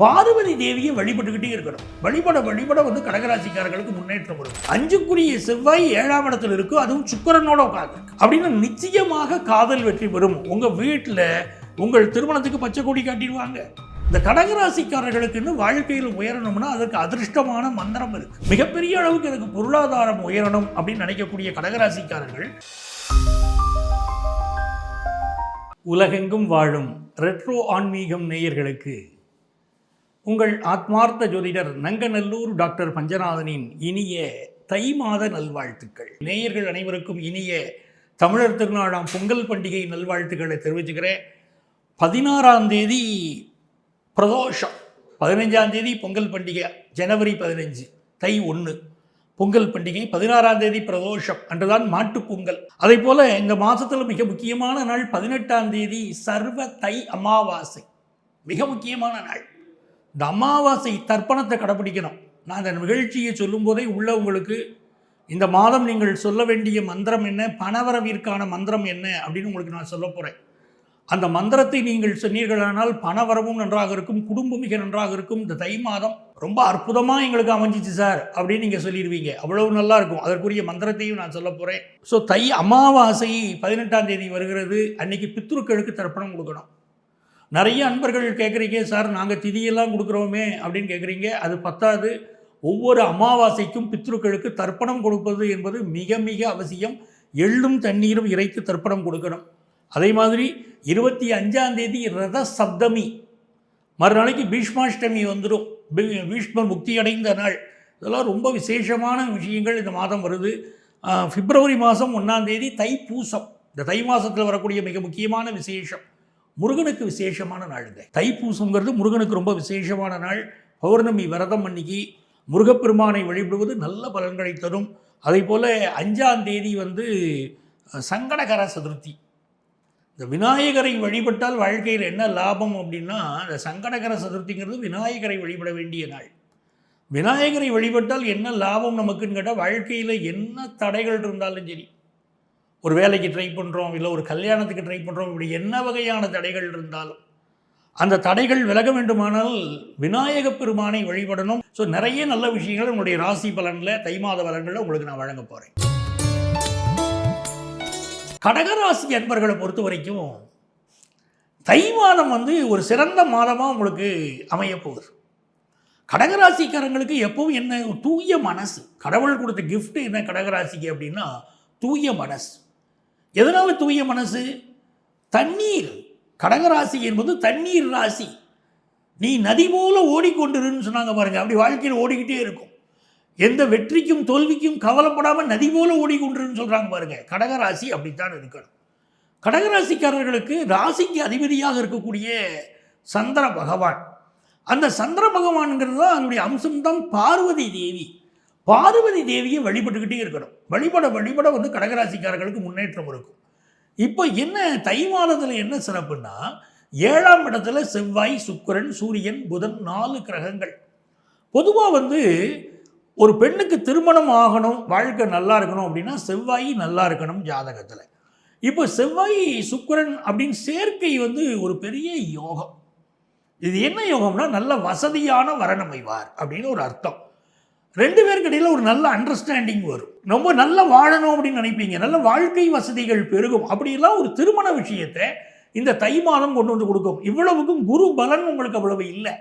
பார்வதி தேவியை வழிபட்டுக்கிட்டே இருக்கணும். வழிபட வழிபட வந்து கடகராசிக்காரர்களுக்கு முன்னேற்றம் வரும். அஞ்சுக்குரிய செவ்வாய் ஏழாம் இடத்துல இருக்கும் அதுவும் சுக்கரனோட உட்காந்து அப்படின்னு நிச்சயமாக காதல் வெற்றி பெறும். உங்க வீட்டில் உங்கள் திருமணத்துக்கு பச்சை கொடி காட்டிடுவாங்க. இந்த கடகராசிக்காரர்களுக்குன்னு வாழ்க்கையில் உயரணும்னா அதற்கு அதிர்ஷ்டமான மந்திரம் இருக்கு. மிகப்பெரிய அளவுக்கு எனக்கு பொருளாதாரம் உயரணும் அப்படின்னு நினைக்கக்கூடிய கடகராசிக்காரர்கள் உலகெங்கும் வாழும் ரெட்ரோ ஆன்மீகம் நேயர்களுக்கு உங்கள் ஆத்மார்த்த ஜோதிடர் நங்கநல்லூர் டாக்டர் பஞ்சநாதனின் இனிய தை மாத நல்வாழ்த்துக்கள். நேயர்கள் அனைவருக்கும் இனிய தமிழர் திருநாளாம் பொங்கல் பண்டிகை நல்வாழ்த்துக்களை தெரிவிச்சுக்கிறேன். பதினாறாம் தேதி பிரதோஷம். பதினஞ்சாம் தேதி பொங்கல் பண்டிகை ஜனவரி பதினஞ்சு தை ஒன்று பொங்கல் பண்டிகை பதினாறாம் தேதி பிரதோஷம் அன்றுதான் மாட்டுப் பொங்கல். அதே போல் இந்த மாதத்தில் மிக முக்கியமான நாள் பதினெட்டாம் தேதி சர்வ தை அமாவாசை. மிக முக்கியமான நாள். இந்த அமாவாசை தர்ப்பணத்தை கடைப்பிடிக்கணும் நான் இந்த நிகழ்ச்சியை சொல்லும்போதே உள்ளவங்களுக்கு இந்த மாதம் நீங்கள் சொல்ல வேண்டிய மந்திரம் என்ன? பணவரவிற்கான மந்திரம் என்ன? அப்படின்னு உங்களுக்கு நான் சொல்ல போகிறேன் அந்த மந்திரத்தை நீங்கள் சொன்னீர்களானால் பணவரவும் நன்றாக இருக்கும் குடும்பம் மிக நன்றாக இருக்கும். இந்த தை மாதம் ரொம்ப அற்புதமாக எங்களுக்கு அமைஞ்சிச்சு சார் அப்படின்னு நீங்கள் சொல்லிடுவீங்க. அவ்வளவு நல்லா இருக்கும். அதற்குரிய மந்திரத்தையும் நான் சொல்ல போகிறேன் ஸோ தை அமாவாசை பதினெட்டாம் தேதி வருகிறது. அன்னைக்கு பித்ருக்களுக்கு தர்ப்பணம் கொடுக்கணும். நிறைய அன்பர்கள் கேட்குறீங்க சார் நாங்கள் திதியெல்லாம் கொடுக்குறோமே அப்படின்னு கேட்குறீங்க அது பத்தாது. ஒவ்வொரு அமாவாசைக்கும் பித்ருக்களுக்கு தர்ப்பணம் கொடுப்பது என்பது மிக மிக அவசியம். எள்ளும் தண்ணீரும் இறைத்து தர்ப்பணம் கொடுக்கணும். அதே மாதிரி இருபத்தி அஞ்சாம் தேதி ரத சப்தமி மறுநாளைக்கு பீஷ்மாஷ்டமி வந்துடும் பீஷ்மர் முக்தி அடைந்த நாள். இதெல்லாம் ரொம்ப விசேஷமான விஷயங்கள் இந்த மாதம் வருது. பிப்ரவரி மாதம் ஒன்றாம் தேதி பூசம் இந்த தை மாதத்தில் வரக்கூடிய மிக முக்கியமான விசேஷம். முருகனுக்கு விசேஷமான நாளுங்க. தைப்பூசங்கிறது முருகனுக்கு ரொம்ப விசேஷமான நாள். பௌர்ணமி விரதம் அன்னைக்கு முருகப்பெருமானை வழிபடுவது நல்ல பலன்களை தரும். அதே போல் அஞ்சாம் தேதி வந்து சங்கடகர சதுர்த்தி. இந்த விநாயகரை வழிபட்டால் வாழ்க்கையில் என்ன லாபம் அப்படின்னா இந்த சங்கடகர சதுர்த்திங்கிறது விநாயகரை வழிபட வேண்டிய நாள். விநாயகரை வழிபட்டால் என்ன லாபம் நமக்குன்னு கேட்டால் வாழ்க்கையில் என்ன தடைகள் இருந்தாலும் சரி. ஒரு வேலைக்கு ட்ரை பண்ணுறோம் இல்லை ஒரு கல்யாணத்துக்கு ட்ரை பண்ணுறோம் இப்படி என்ன வகையான தடைகள் இருந்தாலும் அந்த தடைகள் விலக வேண்டுமானால் விநாயகப் பெருமானை வழிபடணும். ஸோ நிறைய நல்ல விஷயங்கள் உங்களுடைய ராசி பலனில் தை மாத பலன்களில் உங்களுக்கு நான் வழங்க போகிறேன் கடகராசி அன்பர்களை பொறுத்த வரைக்கும் தை மாதம் வந்து ஒரு சிறந்த மாதமாக உங்களுக்கு அமையப்போகுது கடகராசிக்காரங்களுக்கு எப்பவும் என்ன தூய மனசு. கடவுள் கொடுத்த கிஃப்ட் என்ன கடகராசிக்கு அப்படின்னா தூய மனசு. எதனால் தூய மனசு? தண்ணீர். கடகராசி என்பது தண்ணீர் ராசி. நீ நதி போல ஓடிக்கொண்டிருன்னு சொன்னாங்க பாருங்க. அப்படி வாழ்க்கையில் ஓடிக்கிட்டே இருக்கும். எந்த வெற்றிக்கும் தோல்விக்கும் கவலைப்படாமல் நதி போல ஓடிக்கொண்டிருன்னு சொல்கிறாங்க பாருங்க. கடகராசி அப்படித்தான் இருக்கணும். கடகராசிக்காரர்களுக்கு ராசிக்கு அதிபதியாக இருக்கக்கூடிய சந்திர பகவான். அந்த சந்திர பகவான்ங்கிறது தான் அதனுடைய அம்சம்தான் பார்வதி தேவி. பார்வதி தேவியை வழிபட்டுக்கிட்டே இருக்கணும். வழிபட வழிபட வந்து கடகராசிக்காரர்களுக்கு முன்னேற்றம் இருக்கும். இப்போ என்ன தை மாதத்தில் என்ன சிறப்புன்னா ஏழாம் இடத்துல செவ்வாய் சுக்கிரன் சூரியன் புதன் நாலு கிரகங்கள். பொதுவாக வந்து ஒரு பெண்ணுக்கு திருமணம் ஆகணும் வாழ்க்கை நல்லா இருக்கணும் அப்படின்னா செவ்வாய் நல்லா இருக்கணும் ஜாதகத்தில். இப்போ செவ்வாய் சுக்கரன் அப்படின்னு சேர்க்கை வந்து ஒரு பெரிய யோகம். இது என்ன யோகம்னா நல்ல வசதியான வரணமைவார் அப்படின்னு ஒரு அர்த்தம். ரெண்டு பேருக்கு இடையில் ஒரு நல்ல அண்டர்ஸ்டாண்டிங் வரும். ரொம்ப நல்லா வாழணும் அப்படின்னு நினைப்பீங்க. நல்ல வாழ்க்கை வசதிகள் பெருகும். அப்படிலாம் ஒரு திருமண விஷயத்தை இந்த தை மாதம் கொண்டு வந்து கொடுக்கும். இவ்வளவுக்கும் குரு பலன் உங்களுக்கு அவ்வளவு இல்லை.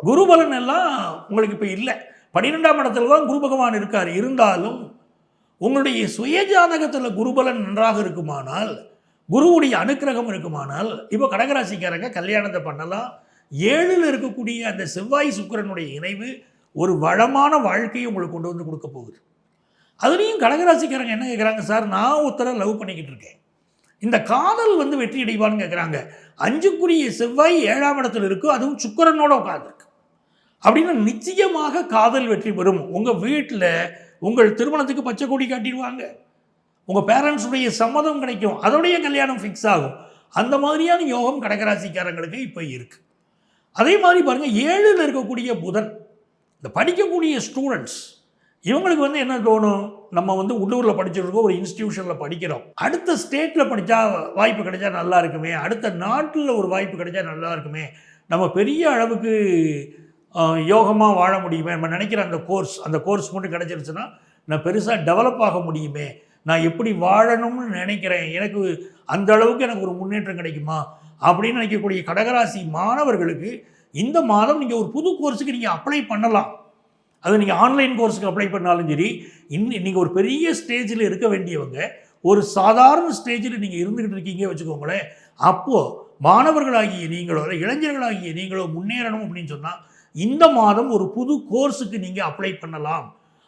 குரு பலன் எல்லாம் உங்களுக்கு இப்போ இல்லை. பன்னிரெண்டாம் இடத்துல தான் குரு பகவான் இருக்கார். இருந்தாலும் உங்களுடைய சுய ஜாதகத்தில் குருபலன் நன்றாக இருக்குமானால் குருவுடைய அனுக்கிரகம் இருக்குமானால் இப்போ கடகராசிக்காரங்க கல்யாணத்தை பண்ணலாம். ஏழில் இருக்கக்கூடிய அந்த செவ்வாய் சுக்கிரனுடைய இணைவு ஒரு வளமான வாழ்க்கையை உங்களுக்கு கொண்டு வந்து கொடுக்க போகுது. அதுலேயும் கடகராசிக்காரங்க என்ன கேட்குறாங்க சார் நான் ஒருத்தரை லவ் பண்ணிக்கிட்டு இருக்கேன். இந்த காதல் வந்து வெற்றி அடைவான்னு கேட்குறாங்க அஞ்சுக்குரிய செவ்வாய் ஏழாம் இடத்துல இருக்கும் அதுவும் சுக்கரனோட உட்காந்துருக்கு அப்படின்னா நிச்சயமாக காதல் வெற்றி பெறும். உங்கள் வீட்டில் உங்கள் திருமணத்துக்கு பச்சை கொடி காட்டிடுவாங்க. உங்கள் பேரண்ட்ஸுடைய சம்மதம் கிடைக்கும். அதோடைய கல்யாணம் ஃபிக்ஸ் ஆகும். அந்த மாதிரியான யோகம் கடகராசிக்காரங்களுக்கு இப்போ இருக்குது அதே மாதிரி பாருங்கள் ஏழில் இருக்கக்கூடிய புதன். இந்த படிக்கக்கூடிய ஸ்டூடெண்ட்ஸ் இவங்களுக்கு வந்து என்ன தோணும்? நம்ம வந்து உள்ளூரில் படிச்சிருக்கோம் ஒரு இன்ஸ்டிடியூஷனில் படிக்கிறோம். அடுத்த ஸ்டேட்டில் படித்தா வாய்ப்பு கிடைச்சா நல்லா இருக்குமே? அடுத்த நாட்டில் ஒரு வாய்ப்பு கிடைச்சா நல்லா இருக்குமே? நம்ம பெரிய அளவுக்கு யோகமாக வாழ முடியுமே? நம்ம நினைக்கிற அந்த கோர்ஸ் அந்த கோர்ஸ் மட்டும் கிடச்சிருச்சுன்னா நான் பெருசாக டெவலப் ஆக முடியுமே? நான் எப்படி வாழணும்னு நினைக்கிறேன். எனக்கு அந்த அளவுக்கு எனக்கு ஒரு முன்னேற்றம் கிடைக்குமா? அப்படின்னு நினைக்கக்கூடிய கடகராசி மாணவர்களுக்கு இந்த மாதம் நீங்கள் ஒரு புது கோர்ஸுக்கு நீங்கள் அப்ளை பண்ணலாம். அது நீங்கள் ஆன்லைன் கோர்ஸுக்கு அப்ளை பண்ணாலும் சரி இன் நீங்கள் ஒரு பெரிய ஸ்டேஜில் இருக்க வேண்டியவங்க ஒரு சாதாரண ஸ்டேஜில் நீங்கள் இருந்துக்கிட்டு இருக்கீங்க வச்சுக்கோங்களேன் அப்போது மாணவர்களாகிய நீங்களோ இல்லை இளைஞர்களாகிய நீங்களோ முன்னேறணும் அப்படின்னு சொன்னால் இந்த மாதம் ஒரு புது கோர்ஸுக்கு நீங்கள் அப்ளை பண்ணலாம்.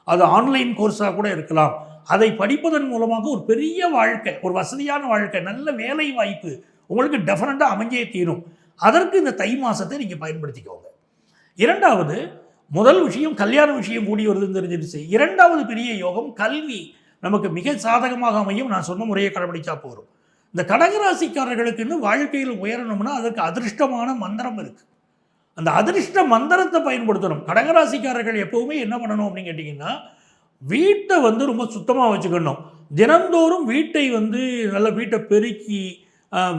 அது ஆன்லைன் கோர்ஸாக கூட இருக்கலாம். அதை படிப்பதன் மூலமாக ஒரு பெரிய வாழ்க்கை ஒரு வசதியான வாழ்க்கை நல்ல வேலை வாய்ப்பு உங்களுக்கு டெஃபினட்டாக அமைஞ்சே தீரும். அதற்கு இந்த தை மாதத்தை நீங்கள் பயன்படுத்திக்கோங்க. இரண்டாவது முதல் விஷயம் கல்யாண விஷயம் கூடி வருதுன்னு தெரிஞ்சிருச்சு இரண்டாவது பெரிய யோகம் கல்வி. நமக்கு மிக சாதகமாக அமையும். நான் சொன்ன முறையை கடைபிடிச்சா போகிறோம் இந்த கடகராசிக்காரர்களுக்குன்னு வாழ்க்கையில் உயரணும்னா அதற்கு அதிர்ஷ்டமான மந்திரம் இருக்குது அந்த அதிர்ஷ்ட மந்திரத்தை பயன்படுத்தணும். கடகராசிக்காரர்கள் எப்போவுமே என்ன பண்ணணும் அப்படின்னு கேட்டிங்கன்னா வீட்டை வந்து ரொம்ப சுத்தமாக வச்சுக்கணும். தினந்தோறும் வீட்டை வந்து நல்ல வீட்டை பெருக்கி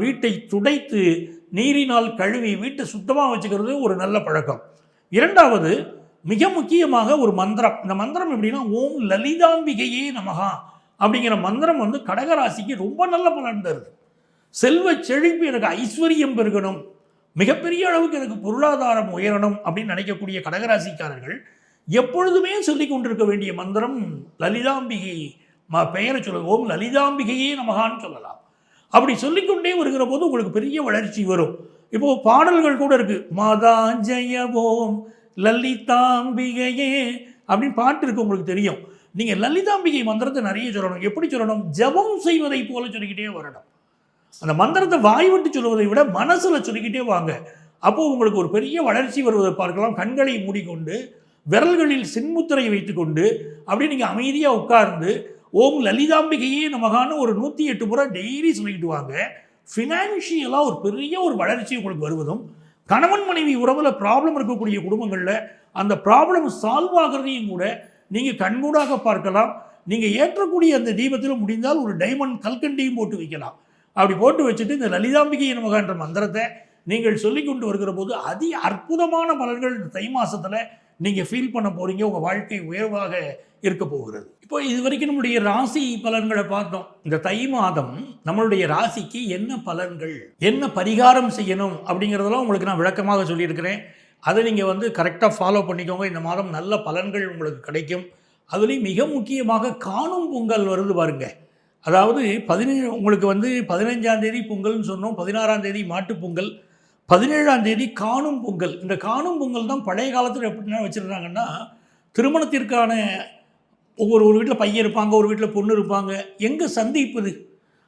வீட்டை துடைத்து நீரினால் கழுவி வீட்டை சுத்தமாக வச்சுக்கிறது ஒரு நல்ல பழக்கம். இரண்டாவது மிக முக்கியமாக ஒரு மந்திரம். இந்த மந்திரம் எப்படின்னா ஓம் லலிதாம்பிகையே நமகா அப்படிங்கிற மந்திரம் வந்து கடகராசிக்கு ரொம்ப நல்ல பலன் தருது. செல்வ செழிப்பு எனக்கு ஐஸ்வர்யம் பெருகணும். மிகப்பெரிய அளவுக்கு எனக்கு பொருளாதாரம் உயரணும் அப்படின்னு நினைக்கக்கூடிய கடகராசிக்காரர்கள் எப்பொழுதுமே சொல்லி கொண்டிருக்க வேண்டிய மந்திரம் லலிதாம்பிகை. ம பெயரை சொல்ல ஓம் லலிதாம்பிகையே நமகான்னு சொல்லலாம். அப்படி சொல்லிக்கொண்டே வருகிற போது உங்களுக்கு பெரிய வளர்ச்சி வரும். இப்போது பாடல்கள் கூட இருக்குது மாதா லலிதாம்பிகையே அப்படின்னு பாட்டு இருக்கு உங்களுக்கு தெரியும். நீங்கள் லலிதாம்பிகை மந்திரத்தை நிறைய சொல்லணும். எப்படி சொல்லணும்? ஜபம் செய்வதை போல சொல்லிக்கிட்டே வரணும். அந்த மந்திரத்தை வாய் விட்டு சொல்வதை விட மனசில் சொல்லிக்கிட்டே வாங்க. அப்போது உங்களுக்கு ஒரு பெரிய வளர்ச்சி வருவதை பார்க்கலாம். கண்களை மூடிக்கொண்டு விரல்களில் சின்முத்திரை வைத்துக்கொண்டு அப்படி நீங்கள் அமைதியாக உட்கார்ந்து ஓம் லலிதாம்பிகையே நமகான ஒரு நூற்றி எட்டு முறை டெய்லி சொல்லிக்கிட்டு வாங்க. ஃபினான்ஷியலாக ஒரு பெரிய ஒரு வளர்ச்சி உங்களுக்கு வருவதும் கணவன் மனைவி உறவில் ப்ராப்ளம் இருக்கக்கூடிய குடும்பங்களில் அந்த ப்ராப்ளம் சால்வ் ஆகிறதையும் கூட நீங்கள் கண்கூடாக பார்க்கலாம். நீங்கள் ஏற்றக்கூடிய அந்த தீபத்தில் முடிந்தால் ஒரு டைமண்ட் கல்கண்டியும் போட்டு வைக்கலாம். அப்படி போட்டு வச்சுட்டு இந்த லலிதாம்பிகை நமகன்ற மந்திரத்தை நீங்கள் சொல்லி கொண்டு வருகிற போது அதி அற்புதமான பலன்கள் இந்த தை மாதத்தில் நீங்கள் ஃபீல் பண்ண போகிறீங்க உங்கள் வாழ்க்கை உயர்வாக இருக்க போகிறது. இப்போ இது வரைக்கும் நம்முடைய ராசி பலன்களை பார்த்தோம். இந்த தை மாதம் நம்மளுடைய ராசிக்கு என்ன பலன்கள் என்ன பரிகாரம் செய்யணும் அப்படிங்கிறதெல்லாம் உங்களுக்கு நான் விளக்கமாக சொல்லியிருக்கிறேன். அதை நீங்கள் வந்து கரெக்டாக ஃபாலோ பண்ணிக்கோங்க. இந்த மாதம் நல்ல பலன்கள் உங்களுக்கு கிடைக்கும். அதுலேயும் மிக முக்கியமாக காணும் பொங்கல் வருது பாருங்க. அதாவது பதினேழு உங்களுக்கு வந்து பதினஞ்சாம் தேதி பொங்கல்னு சொன்னோம். பதினாறாம் தேதி மாட்டுப் பொங்கல். பதினேழாம் தேதி காணும் பொங்கல். இந்த காணும் பொங்கல் தான் பழைய காலத்தில் எப்படின்னா வச்சுருந்தாங்கன்னா திருமணத்திற்கான ஒவ்வொரு ஒரு வீட்டில் பையன் இருப்பாங்க ஒரு வீட்டில் பொண்ணு இருப்பாங்க. எங்கே சந்திப்பது?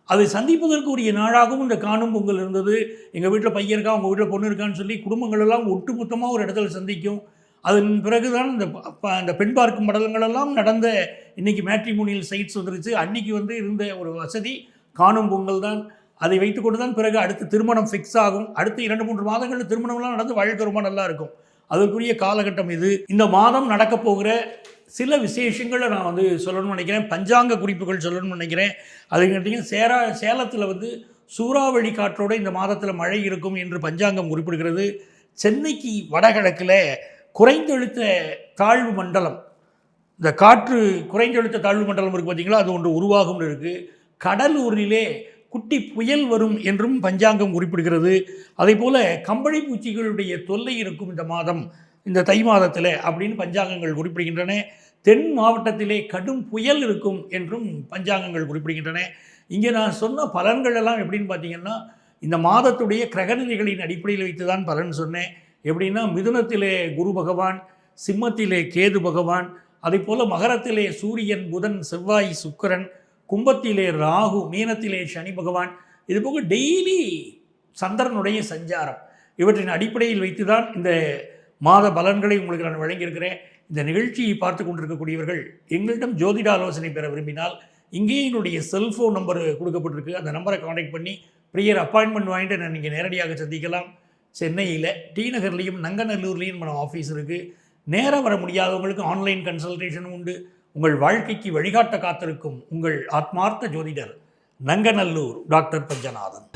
அதை சந்திப்பதற்கு உரிய நாளாகவும் இந்த காணும் பொங்கல் இருந்தது. எங்கள் வீட்டில் பையன் இருக்கா உங்கள் வீட்டில் பொண்ணு இருக்கான்னு சொல்லி குடும்பங்களெல்லாம் ஒட்டுமொத்தமாக ஒரு இடத்துல சந்திக்கும். அதன் பிறகு தான் இந்த இந்த பெண் பார்க்கும் படலங்களெல்லாம் நடந்த இன்றைக்கி மேட்ரிமோனியல் சைட்ஸ் வந்துருச்சு. அன்றைக்கி வந்து இருந்த ஒரு வசதி காணும் பொங்கல் தான். அதை வைத்துக்கொண்டு தான் பிறகு அடுத்து திருமணம் ஃபிக்ஸ் ஆகும். அடுத்து இரண்டு மூன்று மாதங்களில் திருமணம்லாம் நடந்து வாழ்க்கை ரொம்ப நல்லா இருக்கும் அதற்குரிய காலகட்டம் இது. இந்த மாதம் நடக்க போகிற சில விசேஷங்களை நான் வந்து சொல்லணும்னு நினைக்கிறேன். பஞ்சாங்க குறிப்புகள் சொல்லணும்னு நினைக்கிறேன். அது கேட்டிங்கன்னா சேரா சேலத்தில் வந்து சூறாவளி காற்றோடு இந்த மாதத்தில் மழை இருக்கும் என்று பஞ்சாங்கம் குறிப்பிடுகிறது. சென்னைக்கு வடகிழக்கில் குறைந்தெழுத்த தாழ்வு மண்டலம். இந்த காற்று குறைந்தெழுத்த தாழ்வு மண்டலம் இருக்குது பார்த்தீங்களா அது ஒன்று உருவாகும்னு இருக்குது கடலூரிலே குட்டி புயல் வரும் என்றும் பஞ்சாங்கம் குறிப்பிடுகிறது. அதே போல் கம்பளி பூச்சிகளுடைய தொல்லை இருக்கும் இந்த மாதம் இந்த தை மாதத்தில் அப்படின்னு பஞ்சாங்கங்கள் குறிப்பிடுகின்றன. தென் மாவட்டத்திலே கடும் புயல் இருக்கும் என்றும் பஞ்சாங்கங்கள் குறிப்பிடுகின்றன. இங்கே நான் சொன்ன பலன்கள் எல்லாம் எப்படின்னு பார்த்தீங்கன்னா இந்த மாதத்துடைய கிரகநிலைகளின் அடிப்படையில் வைத்து தான் பலன் சொன்னேன். எப்படின்னா மிதுனத்திலே குரு பகவான் சிம்மத்திலே கேது பகவான் அதே போல் மகரத்திலே சூரியன் புதன் செவ்வாய் சுக்கரன் கும்பத்திலே ராகு மீனத்திலே சனி பகவான் இது போக டெய்லி சந்திரனுடைய சஞ்சாரம். இவற்றின் அடிப்படையில் வைத்து தான் இந்த மாத பலன்களை உங்களுக்கு நான் வழங்கியிருக்கிறேன். இந்த நிகழ்ச்சியை பார்த்து கொண்டிருக்கக்கூடியவர்கள் எங்களிடம் ஜோதிட ஆலோசனை பெற விரும்பினால் இங்கேயும் என்னுடைய செல்ஃபோன் நம்பர் கொடுக்கப்பட்டிருக்கு. அந்த நம்பரை காண்டாக்ட் பண்ணி ப்ரியர் அப்பாயின்மெண்ட் வாங்கிட்டு நான் நீங்கள் நேரடியாக சந்திக்கலாம். சென்னையில் டி நகர்லேயும் நங்கநல்லூர்லேயும் நம்ம ஆஃபீஸ் இருக்குது நேராக வர முடியாதவங்களுக்கு ஆன்லைன் கன்சல்டேஷனும் உண்டு. உங்கள் வாழ்க்கைக்கு வழிகாட்ட காத்திருக்கும் உங்கள் ஆத்மார்த்த ஜோதிடர் நங்கநல்லூர் டாக்டர் பஞ்சநாதன்.